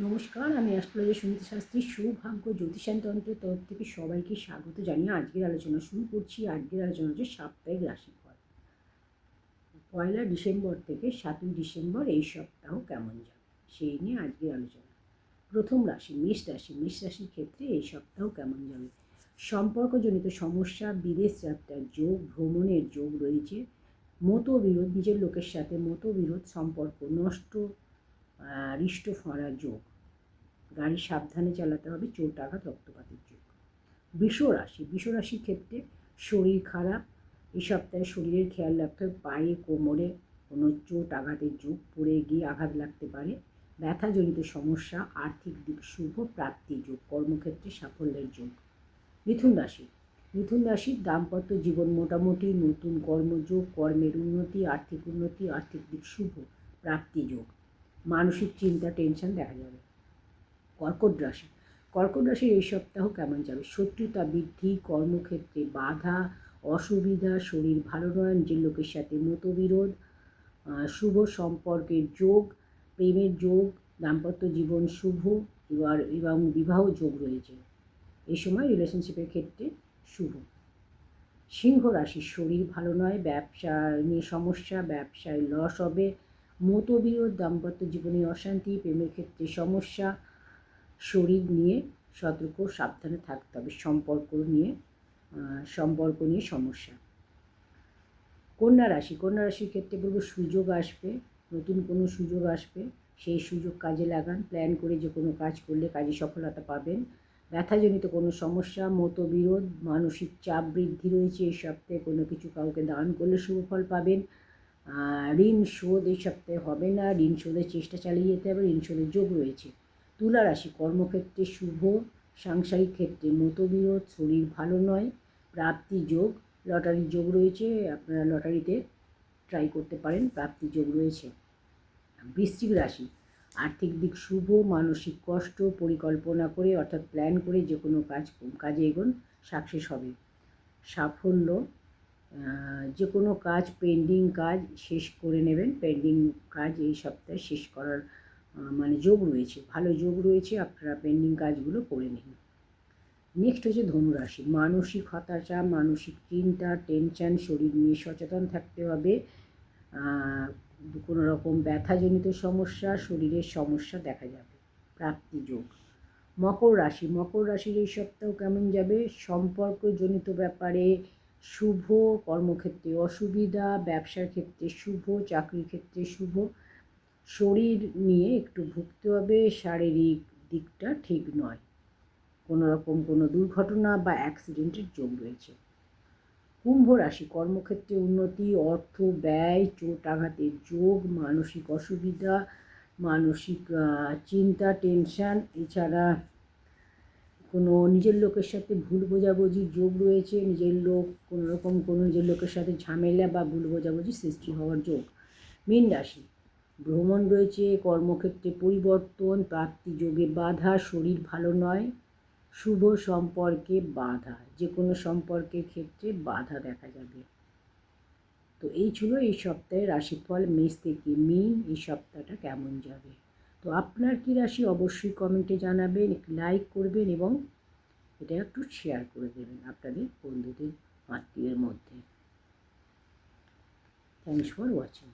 নমস্কার আমি অ্যাস্ট্রোলজি সুনীতি শাস্ত্রী সৌভাগ্য জ্যোতিষান তন্ত্রের তরফ থেকে সবাইকে স্বাগত জানিয়ে আজকের আলোচনা শুরু করছি। আজকের আলোচনা হচ্ছে সাপ্তাহিক রাশিফল। পয়লা ডিসেম্বর থেকে সাতই ডিসেম্বর এই সপ্তাহ কেমন যাবে? সেই নিয়ে আজকের আলোচনা। প্রথম রাশি মেষ রাশি। মেষ রাশির ক্ষেত্রে এই সপ্তাহ কেমন যাবে? সম্পর্কজনিত সমস্যা বিদেশ যাত্রার যোগ ভ্রমণের যোগ রয়েছে। মতবিরোধ নিজের লোকের সাথে মতবিরোধ সম্পর্ক নষ্ট আহ, হৃষ্ট ফোঁড়ার যোগ। গাড়ি সাবধানে চালাতে হবে চোট আঘাত রক্তপাতের যোগ। বৃষ রাশি রাশির ক্ষেত্রে শরীর খারাপ, এই সপ্তাহে শরীরের খেয়াল রাখতে হবে, পায়ে, কোমরে কোনো চোট, আঘাতের যোগ, পড়ে গিয়ে আঘাত লাগতে পারে, ব্যথাজনিত সমস্যা, আর্থিক দিক শুভ, প্রাপ্তি যোগ, কর্মক্ষেত্রে সাফল্যের যোগ। মিথুন রাশি, মিথুন রাশির দাম্পত্য জীবন মোটামুটি নতুন কর্মযোগ, কর্মের উন্নতি, আর্থিক উন্নতি, আর্থিক দিক শুভ, প্রাপ্তি যোগ। মানসিক চিন্তা, টেনশন দেখা যাবে। কর্কট রাশি। কর্কট রাশির এই সপ্তাহ কেমন যাবে? শত্রুতা বৃদ্ধি, কর্মক্ষেত্রে বাধা, অসুবিধা, শরীর ভালো নয়, নিজের লোকের সাথে মতবিরোধ শুভ সম্পর্কের যোগ, প্রেমের যোগ, দাম্পত্য জীবন শুভ, এবার, এবং বিবাহ যোগ রয়েছে। এই সময় রিলেশনশিপের ক্ষেত্রে শুভ। সিংহ রাশির শরীর ভালো নয়, ব্যবসা নিয়ে সমস্যা, ব্যবসায় লস হবে, মতবিরোধ, দাম্পত্য জীবনে অশান্তি, প্রেমের ক্ষেত্রে সমস্যা শরীর নিয়ে সতর্ক, সাবধানে থাকতে হবে, সম্পর্ক নিয়ে সম্পর্ক নিয়ে সমস্যা। কন্যা রাশি, কন্যা রাশির ক্ষেত্রে বলব সুযোগ আসবে, নতুন কোনো সুযোগ আসবে, সেই সুযোগ কাজে লাগান প্ল্যান করে যে কোনো কাজ করলে কাজে সফলতা পাবেন। ব্যথাজনিত কোনো সমস্যা, মতবিরোধ, মানসিক চাপ বৃদ্ধি রয়েছে, এই সপ্তাহে কোনো কিছু কাউকে দান করলে শুভ ফল পাবেন। ঋণ শোধ এই সপ্তাহে হবে না, ঋণ শোধের চেষ্টা চালিয়ে যেতে হবে, ঋণ শোধের যোগ রয়েছে। তুলা রাশি কর্মক্ষেত্রে শুভ, সাংসারিক ক্ষেত্রে মতবিরোধ, শরীর ভালো নয়, প্রাপ্তি যোগ লটারির যোগ রয়েছে, আপনারা লটারিতে ট্রাই করতে পারেন, প্রাপ্তি যোগ রয়েছে। বৃশ্চিক রাশি, আর্থিক দিক শুভ, মানসিক কষ্ট, পরিকল্পনা করে, অর্থাৎ প্ল্যান করে যে কোনো কাজ, কাজে এগোন সাকসেস হবে। সাফল্য যে কোনো কাজ পেন্ডিং কাজ, শেষ করে নেবেন পেন্ডিং কাজ এই সপ্তাহে শেষ করার মানে যোগ রয়েছে, ভালো যোগ রয়েছে, আপনারা পেন্ডিং কাজগুলো করে নিন। নেক্সট হচ্ছে ধনুরাশি, মানসিক হতাশা, মানসিক চিন্তা টেনশন শরীর নিয়ে সচেতন থাকতে হবে। কোনো রকম ব্যথাজনিত সমস্যা, শরীরের সমস্যা দেখা যাবে। প্রাপ্তি যোগ। মকর রাশি, মকর রাশির এই সপ্তাহ কেমন যাবে? সম্পর্কজনিত ব্যাপারে শুভ কর্মক্ষেত্রে অসুবিধা, ব্যবসার ক্ষেত্রে শুভ, চাকরির ক্ষেত্রে শুভ। শরীর নিয়ে একটু ভুগতে হবে, শারীরিক দিকটা ঠিক নয়। কোনো রকম কোনো দুর্ঘটনা বা অ্যাক্সিডেন্টের যোগ রয়েছে। কুম্ভ রাশি কর্মক্ষেত্রে উন্নতি, অর্থ, ব্যয়, চোট আঘাতের যোগ, মানসিক অসুবিধা, মানসিক চিন্তা, টেনশন, এছাড়া কোনো নিজের লোকের সাথে ভুল বোঝাবুঝির যোগ রয়েছে, নিজের লোক কোনো রকম কোনো নিজের লোকের সাথে ঝামেলা বা ভুল বোঝাবুঝি সৃষ্টি হওয়ার যোগ। মীন রাশি ভ্রমণ রয়েছে, কর্মক্ষেত্রে পরিবর্তন, প্রাপ্তি যোগে বাধা, শরীর ভালো নয়, শুভ সম্পর্কে বাধা যে কোনো সম্পর্কের ক্ষেত্রে বাধা দেখা যাবে। তো এই ছিল এই সপ্তাহের রাশিফল, মেষ থেকে মিন, এই সপ্তাহটা কেমন যাবে? তো আপনার কি রাশি অবশ্যই কমেন্টে জানাবেন লাইক করবেন এবং এটা একটু শেয়ার করে দেবেন আপনাদের বন্ধুদের, আত্মীয়ের মধ্যে। Thanks for watching